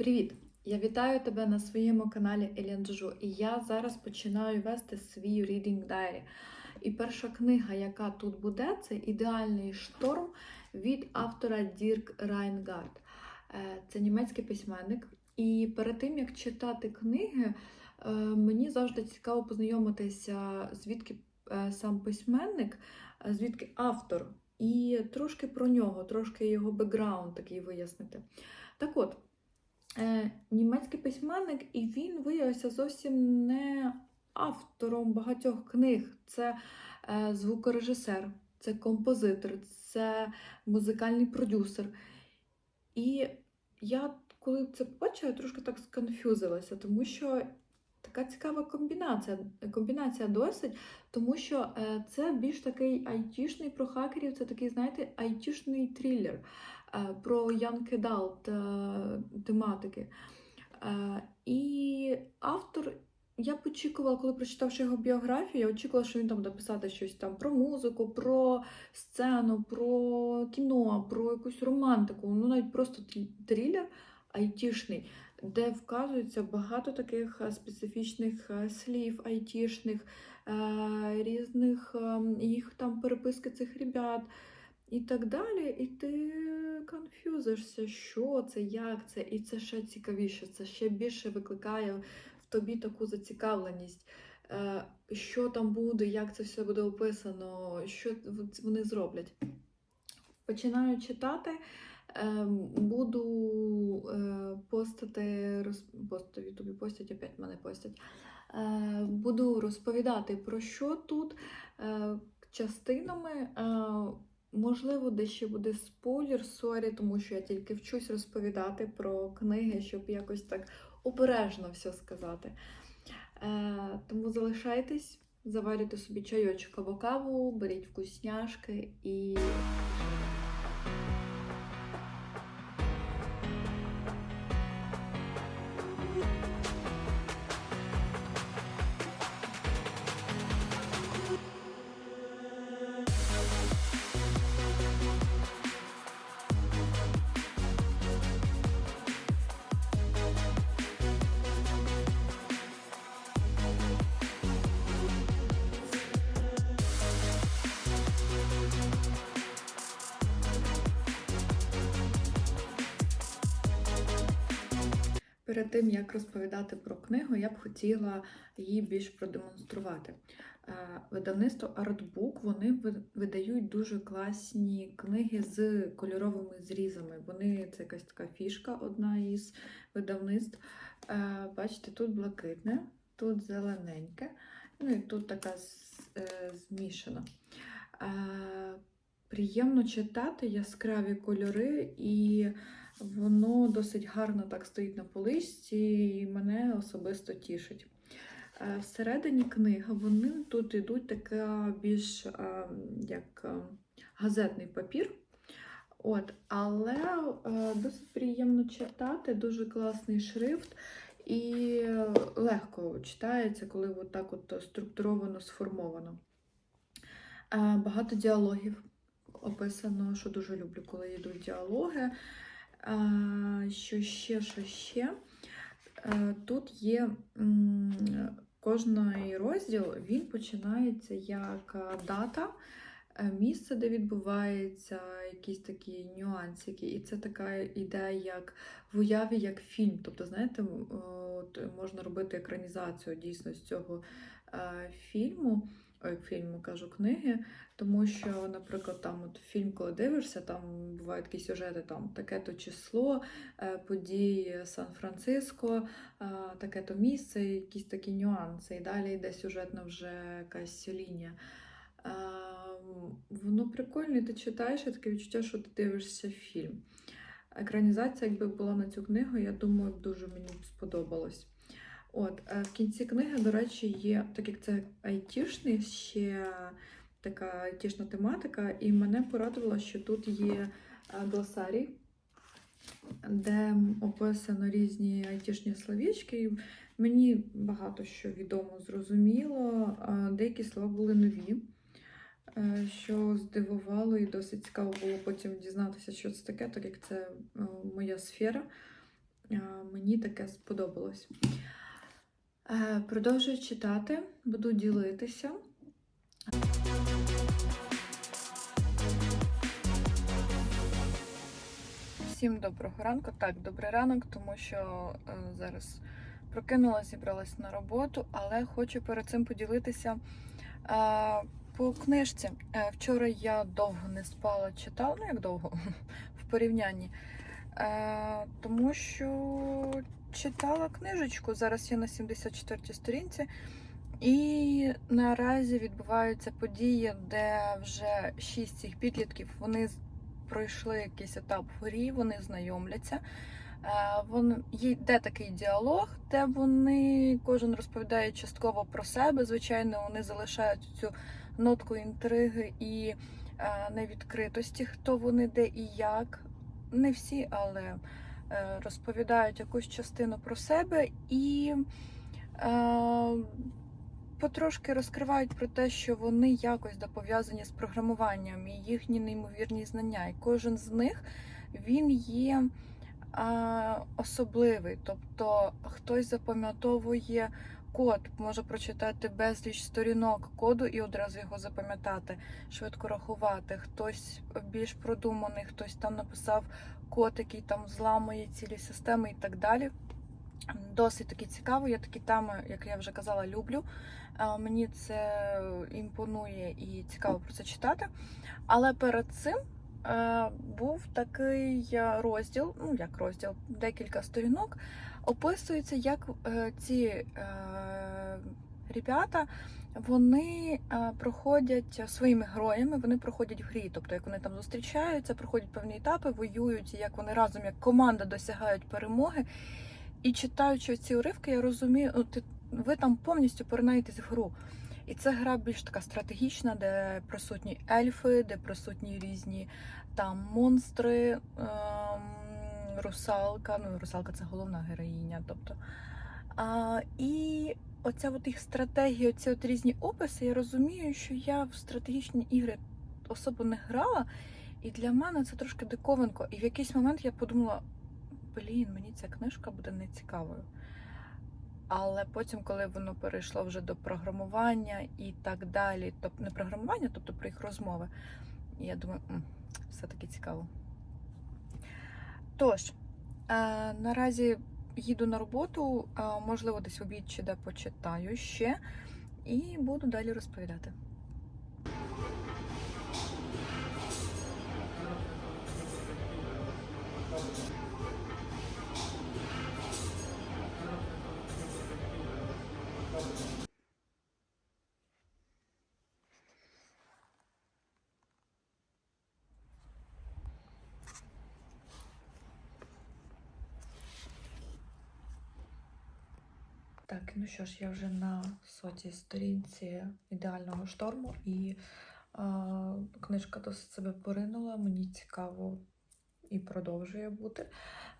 Привіт! Я вітаю тебе на своєму каналі Елен І я зараз починаю вести свій Reading Diary. І перша книга, яка тут буде, це Ідеальний шторм від автора Дірк Райнгард. Е, Це німецький письменник. І перед тим як читати книги, е, мені завжди цікаво познайомитися, звідки е, сам письменник, звідки автор, і трошки про нього, трошки його бекграунд такий вияснити. Так от, німецький письменник, і він виявився зовсім не автором багатьох книг. Це е, звукорежисер, це композитор, це музикальний продюсер. І я, коли це побачила, трошки так сконфюзилася, тому що така цікава комбінація, комбінація досить, тому що е, це більш такий айтішний про хакерів, це такий, знаєте, айтішний трилер е, про Young Adult е, тематики. Е, І автор, я б очікувала, коли прочитавши його біографію, я очікувала, що він там буде писати щось там про музику, про сцену, про кіно, про якусь романтику, ну навіть просто трилер айтішний, де вказується багато таких е, специфічних слів айтішних, різних е, їх там переписки цих ребят і так далі. І ти конфюзишся, що це, як це, і це ще цікавіше, це ще більше викликає в тобі таку зацікавленість. е, Що там буде, як це все буде описано, що вони зроблять. Починаю читати, е, буду е, постати, роз- Ютубі постять, опять мене постять. Е, Буду розповідати про що тут частинами. Можливо, де ще буде спойлер, сорі, тому що я тільки вчусь розповідати про книги, щоб якось так обережно все сказати. Е, тому залишайтесь, заварюйте собі чайочок або каву, беріть вкусняшки і. Перед тим як розповідати про книгу, я б хотіла її більш продемонструвати. Е, Видавництво Artbook вони видають дуже класні книги з кольоровими зрізами. Вони це якась така фішка, одна із видавництв. Е, Бачите, тут блакитне, тут зелененьке, ну і тут така е, змішана. Приємно читати яскраві кольори і Воно досить гарно так стоїть на поличці і мене особисто тішить. Е, Всередині книги вони тут йдуть така більш е, як е, газетний папір. От, але досить приємно читати, дуже класний шрифт і легко читається, коли от так от структуровано сформовано. Багато діалогів описано, що дуже люблю, коли йдуть діалоги. Що ще, що ще? Е, Тут є кожний розділ, він починається як е, дата, е, місце, де відбувається якісь такі нюансики. І це така ідея, як в уяві, як фільм. Тобто, знаєте, от можна робити екранізацію дійсно з цього фільму. Ой, фільму кажу книги, тому що, наприклад, там от фільм, коли дивишся, там бувають такі сюжети, там таке-то число, е, події Сан-Франциско, е, таке-то місце, якісь такі нюанси. І далі йде сюжетна вже якась лінія. Е, Воно прикольне, і ти читаєш, і таке відчуття, що ти дивишся фільм. Екранізація, якби була на цю книгу, я думаю, дуже мені сподобалось. От, е, в кінці книги, до речі, є, так як це айтішний, ще така айтішна тематика, і мене порадувало, що тут є е, глосарій, де описано різні айтішні словічки. Мені багато що відомо зрозуміло. Деякі слова були нові, е, що здивувало і досить цікаво було потім дізнатися, що це таке, так як це моя сфера. мені таке сподобалось. Е, Продовжую читати, буду ділитися. Всім доброго ранку. Так, добрий ранок, тому що е, зараз прокинулася, зібралась на роботу, але хочу перед цим поділитися е, по книжці. Вчора я довго не спала, читала, ну як довго, в порівнянні. Тому що читала книжечку. Зараз я на 74-й сторінці. І наразі відбуваються події, де вже шість цих підлітків вони пройшли якийсь етап в грі, вони знайомляться. Е, Вон, йде такий діалог, де вони кожен розповідає частково про себе. Звичайно, вони залишають цю нотку інтриги і е, невідкритості, хто вони, де і як. Не всі, але розповідають якусь частину про себе і. Е, потрошки розкривають про те, що вони якось да пов'язані з програмуванням і їхні неймовірні знання. І кожен з них він є а, особливий. Тобто хтось запам'ятовує код, може прочитати безліч сторінок коду і одразу його запам'ятати, швидко рахувати. Хтось більш продуманий, хтось там написав код, який там зламує цілі системи і так далі. Досить таки цікаво. Я такі теми, як я вже казала, люблю. Е, Мені це імпонує і цікаво про це читати. Але перед цим е, був такий е, розділ, ну як розділ, декілька сторінок. Описується, як ці ребята вони е, проходять своїми героями, вони проходять в грі. Тобто, як вони там зустрічаються, проходять певні етапи, воюють, як вони разом як команда досягають перемоги. І читаючи ці уривки, я розумію, ну, ти, ви там повністю поринаєтесь в гру. І це гра більш така стратегічна, де присутні ельфи, де присутні різні там монстри, ем, русалка. Ну, русалка це головна героїня. Тобто. А, і оця от їх стратегія, оці от різні описи, я розумію, що я в стратегічні ігри особо не грала, і для мене це трошки диковинко. І в якийсь момент я подумала: блін, мені ця книжка буде нецікавою. Але потім, коли воно перейшло вже до програмування і так далі, тобто не програмування, тобто про їх розмови, я думаю, все-таки цікаво. Тож, е, наразі їду на роботу, можливо, десь обід чи де почитаю ще, і буду далі розповідати. Так, ну що ж, я вже на сотій сторінці ідеального шторму, і е, книжка досить себе поринула. Мені цікаво і продовжує бути.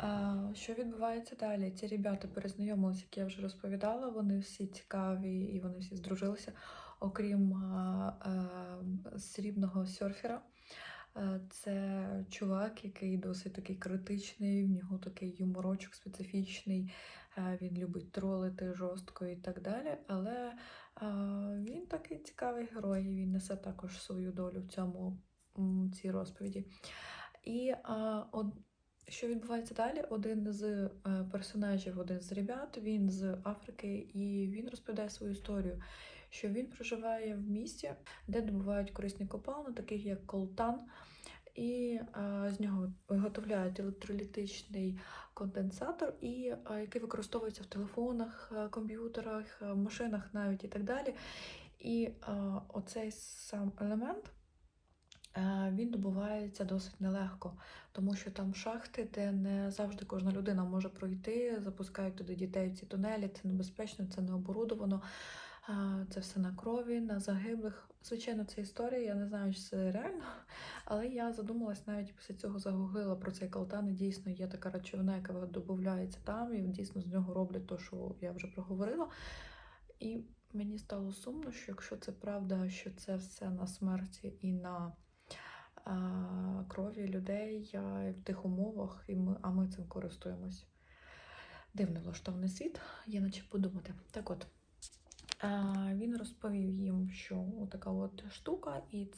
Е, що відбувається далі? Ці ребята перезнайомилися, як я вже розповідала. Вони всі цікаві і вони всі здружилися, окрім е, е, срібного серфера. Це чувак, який досить такий критичний, в нього такий юморочок специфічний. Е, Він любить тролити жорстко і так далі. Але е, він такий цікавий герой, він несе також свою долю в цьому м, цій розповіді. І е, од... що відбувається далі? Один з персонажів, один з ребят, він з Африки, і він розповідає свою історію. Що він проживає в місті, де добувають корисні копалини, таких як колтан, і е, з нього виготовляють електролітичний конденсатор, і е, який використовується в телефонах, е, комп'ютерах, е, машинах навіть і так далі. І е, оцей сам елемент е, він добувається досить нелегко, тому що там шахти, де не завжди кожна людина може пройти, запускають туди дітей в ці тунелі, це небезпечно, це не оборудовано. Це все на крові, на загиблих. Звичайно, це історія, я не знаю, чи це реально, але я задумалась навіть після цього загуглила про цей калтан. І дійсно є така речовина, яка додається там, і дійсно з нього роблять те, що я вже проговорила. І мені стало сумно, що якщо це правда, що це все на смерті і на а, крові людей а, в тих умовах, і ми, а ми цим користуємось. Дивно влаштований світ, є над чим подумати. Так от, він розповів їм, що така от штука, і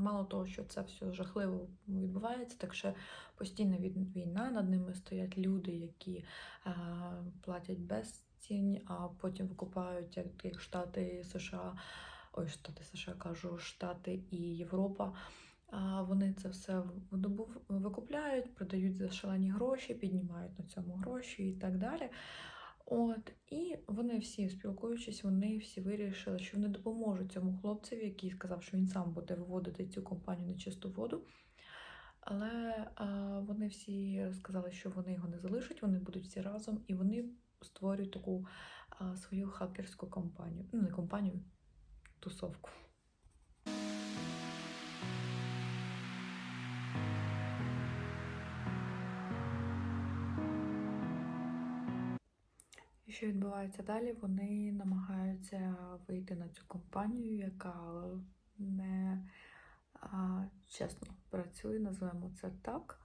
мало того, що це все жахливо відбувається, так ще постійна війна, над ними стоять люди, які платять безцінь, а потім викупають як, Штати США, ой, Штати США кажу, Штати і Європа. Вони це все викупляють, продають за шалені гроші, піднімають на цьому гроші і так далі. От, і вони всі, спілкуючись, вони всі вирішили, що вони допоможуть цьому хлопцеві, який сказав, що він сам буде виводити цю компанію на чисту воду. Але а, вони всі сказали, що вони його не залишать, вони будуть всі разом, і вони створюють таку а, свою хакерську компанію. Ну, не компанію, тусовку. Що відбувається далі? Вони намагаються вийти на цю компанію, яка не а, чесно працює, називаємо це так.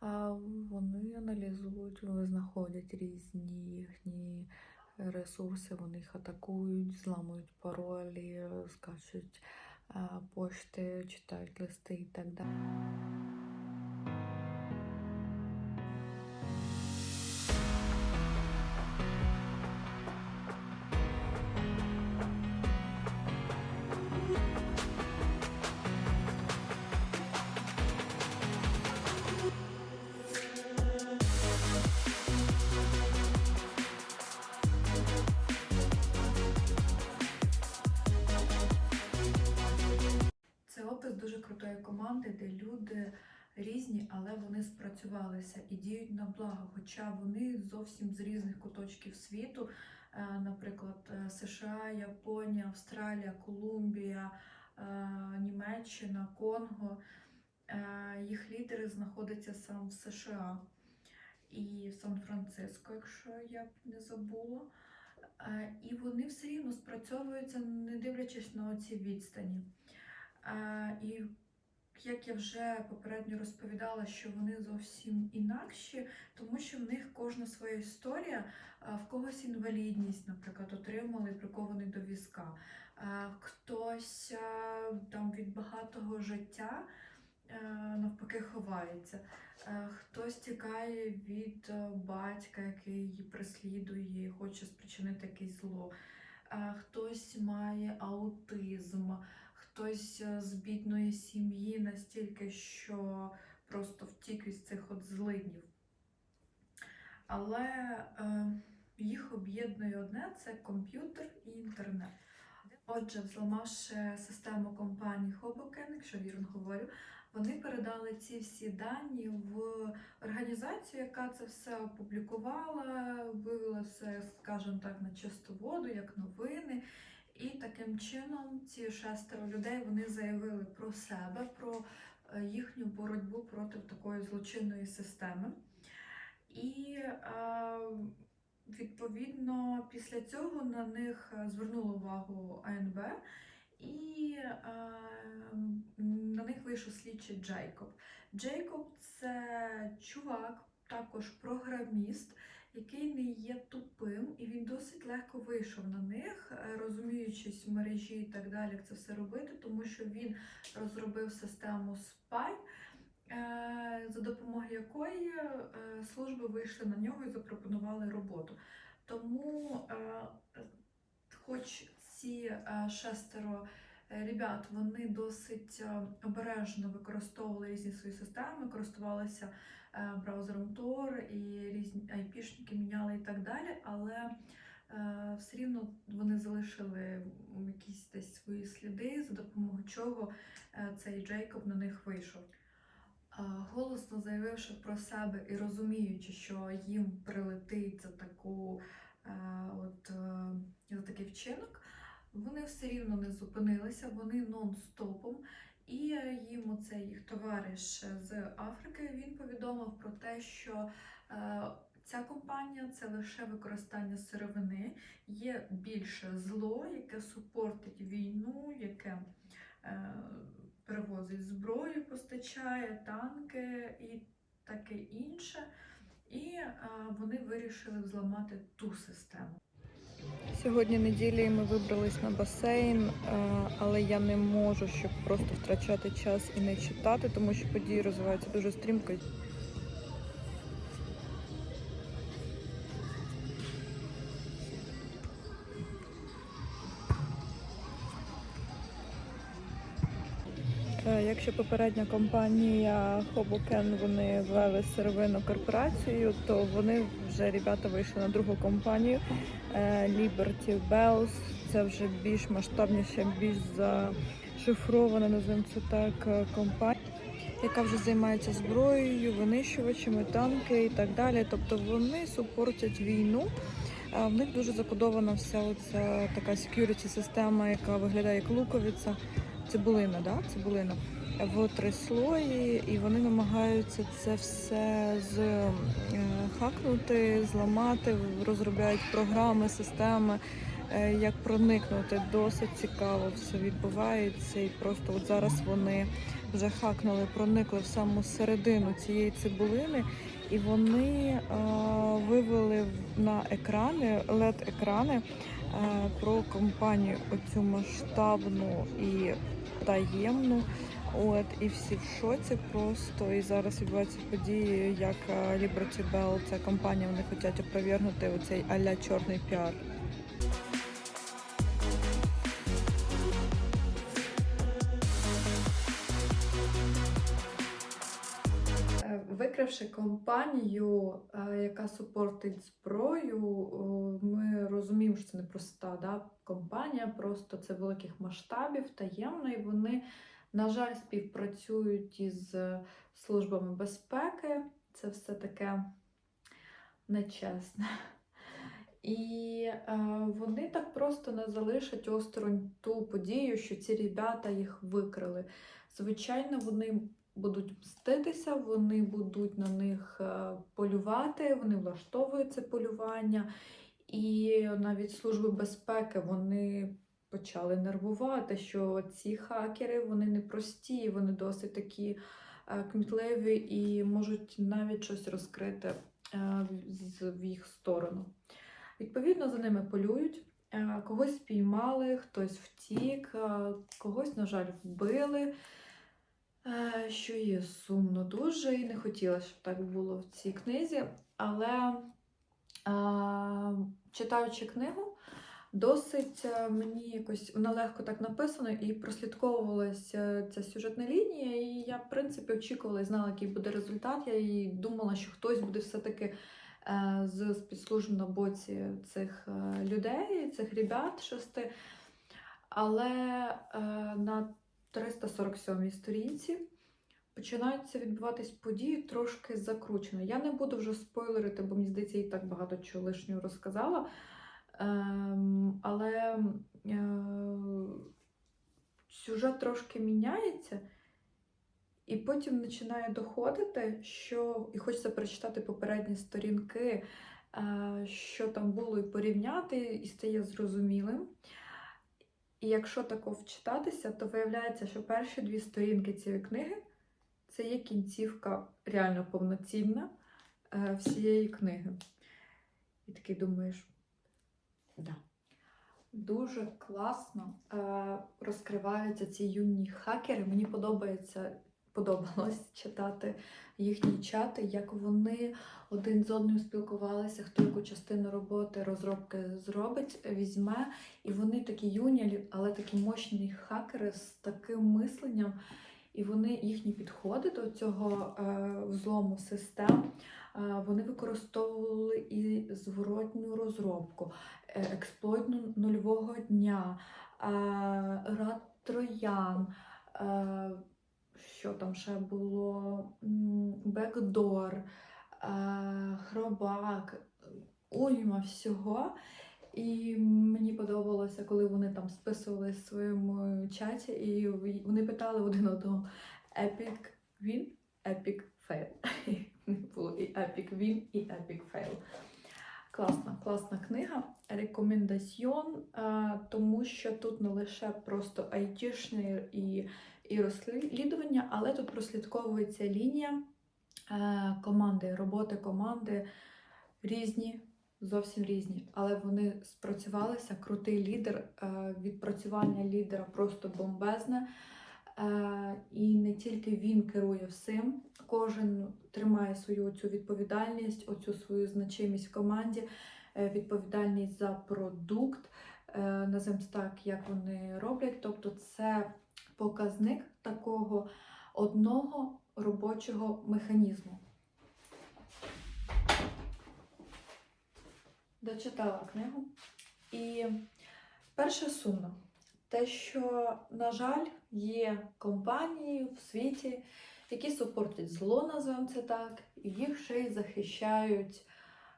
А, вони аналізують, вони знаходять різні їхні ресурси, вони їх атакують, зламують паролі, скачуть а, пошти, читають листи і так далі. Команди, де люди різні, але вони спрацювалися і діють на благо. Хоча вони зовсім з різних куточків світу, е, наприклад, е, США, Японія, Австралія, Колумбія, е, Німеччина, Конго. Їх лідери знаходяться сам в США і в Сан-Франциско, якщо я б не забула. І вони все рівно спрацьовуються, не дивлячись на оці відстані. І як я вже попередньо розповідала, що вони зовсім інакші, тому що в них кожна своя історія, в когось інвалідність, наприклад, отримали прикований до візка. Хтось там від багатого життя навпаки ховається. Хтось тікає від батька, який її переслідує, і хоче спричинити якесь зло. Хтось має аутизм, хтось е, з бідної сім'ї настільки, що просто втік із цих от злиднів. Але е, їх об'єднує одне це комп'ютер і інтернет. Отже, взламавши систему компанії Hoboken, якщо вірно говорю, вони передали ці всі дані в організацію, яка це все опублікувала, вивела все, скажімо так, на чисту воду, як новини. І таким чином ці шестеро людей вони заявили про себе, про е, їхню боротьбу проти такої злочинної системи. І е, відповідно після цього на них е, звернуло увагу АНБ, і на них вийшов слідчий Джейкоб. Джейкоб це чувак, також програміст, який не є тупим, і він досить легко вийшов на них, е, розуміючись в мережі і так далі, як це все робити, тому що він розробив систему SPY, е, за допомогою якої е, служби вийшли на нього і запропонували роботу. Тому, хоч ці шестеро ребят вони досить обережно використовували різні свої системи, користувалися браузером Tor і різні айпішники міняли і так далі, але е, все рівно вони залишили якісь десь свої сліди, за допомогою чого е, цей Джейкоб на них вийшов. Голосно заявивши про себе і розуміючи, що їм прилетить за таку е, от е, за такий вчинок, вони все рівно не зупинилися, вони нон-стопом. І е, їм оцей їх товариш з Африки він повідомив про те, що е, ця компанія це лише використання сировини, є більше зло, яке супортить війну, яке е, перевозить зброю, постачає танки і таке інше. І е, вони вирішили взламати ту систему. Сьогодні неділі і ми вибрались на басейн, е, але я не можу, щоб просто втрачати час і не читати, тому що події розвиваються дуже стрімко. Якщо попередня компанія Hoboken вони вели сировинну корпорацію, то вони вже ребята вийшли на другу компанію е, Liberty Bells. Це вже більш масштабніша, більш зашифрована, називаємо це так, е, компанія, яка вже займається зброєю, винищувачами, танки і так далі. Тобто вони супортять війну. В них дуже закодована вся оця така security система, яка виглядає як луковиця. Цибулина, да? Цибулина в три слої, і вони намагаються це все з е, хакнути, зламати, розробляють програми, системи, е, як проникнути. Досить цікаво все відбувається. І просто от зараз вони вже хакнули, проникли в саму середину цієї цибулини, і вони е, вивели на екрани, led екрани е, про компанію оцю масштабну і таємну. От і всі в шоці просто. І зараз відбуваються події, як е, Liberty Bell, ця компанія, вони хочуть опровергнути оцей аля чорний піар. Викривши компанію, е, яка супортить зброю, ми розуміємо, що це не проста да, компанія, просто це великих масштабів, таємно, і вони, на жаль, співпрацюють із службами безпеки. Це все таке нечесне. І е, вони так просто не залишать осторонь ту подію, що ці ребята їх викрили. Звичайно, вони будуть мститися, вони будуть на них е, полювати, вони влаштовують це полювання. І навіть служби безпеки вони почали нервувати, що ці хакери вони не прості, вони досить такі е, кмітливі і можуть навіть щось розкрити е, в- їх сторону. Відповідно, за ними полюють. Когось спіймали, хтось втік, когось, на жаль, вбили. Е, Що є сумно дуже, і не хотіла, щоб так було в цій книзі. Але е, читаючи книгу, досить е, мені якось вона легко так написана і прослідковувалася ця сюжетна лінія. І я, в принципі, очікувала і знала, який буде результат. Я і думала, що хтось буде все-таки з спецслужб на боці цих людей, цих ребят шести. Але на 347 сторінці починаються відбуватись події трошки закручено. Я не буду вже спойлерити, бо мені здається, і так багато чого лишнього розказала. Ем, але е, сюжет трошки міняється, і потім починає доходити, що і хочеться прочитати попередні сторінки, е, що там було, і порівняти, і стає зрозумілим. І якщо тако вчитатися, то виявляється, що перші дві сторінки цієї книги це є кінцівка реально повноцінна е, всієї книги. І такий думаєш, да. Дуже класно е, розкриваються ці юні хакери. Мені подобається, подобалось читати їхні чати, як вони один з одним спілкувалися, хто яку частину роботи, розробки зробить, візьме. І вони такі юні, але такі мощні хакери з таким мисленням. І вони їхні підходи до цього е, взлому систем. е, Вони використовували і зворотню розробку, е, експлойт ну- нульового дня, е, рад троян, е, що там ще було, бекдор, е, хробак, уйма всього. І мені подобалося, коли вони там списували в своєму чаті, і вони питали один одного Epic Win, Epic Fail. Було і Epic Win, і Epic Fail. Класна, класна книга. Рекомендаціон, е, тому що тут не лише просто айтішне і, і розслідування, але тут прослідковується лінія е, команди, роботи команди різні, зовсім різні, але вони спрацювалися. Крутий лідер, е, відпрацювання лідера просто бомбезне. Е, І не тільки він керує всім, кожен тримає свою цю відповідальність, оцю свою значимість в команді, відповідальність за продукт, називаємо так, як вони роблять. Тобто, це показник такого одного робочого механізму. Дочитала книгу. І перше сумно. Те, що, на жаль, є компанії в світі, які супортять зло, називаємо це так, і їх ще й захищають,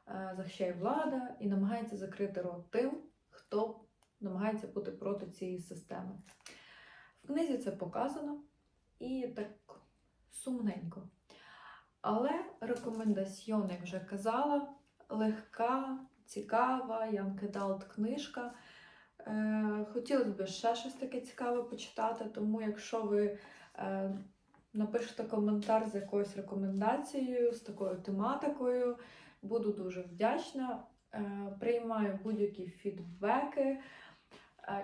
е, захищає влада і намагається закрити рот тим, хто намагається бути проти цієї системи. Книзі це показано і так сумненько. Але рекомендаціон, як вже казала, легка, цікава, Янки Далт книжка. Е, Хотілося б ще щось таке цікаве почитати, тому якщо ви е, напишете коментар з якоюсь рекомендацією, з такою тематикою, буду дуже вдячна. Е, Приймаю будь-які фідбеки.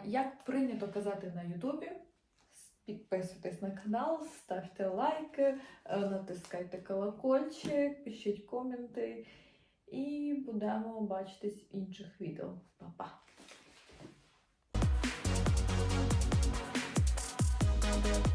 Як прийнято казати на Ютубі, підписуйтесь на канал, ставте лайки, е, натискайте колокольчик, пишіть коменти. І будемо бачитись в інших відео. Па-па! Thank you.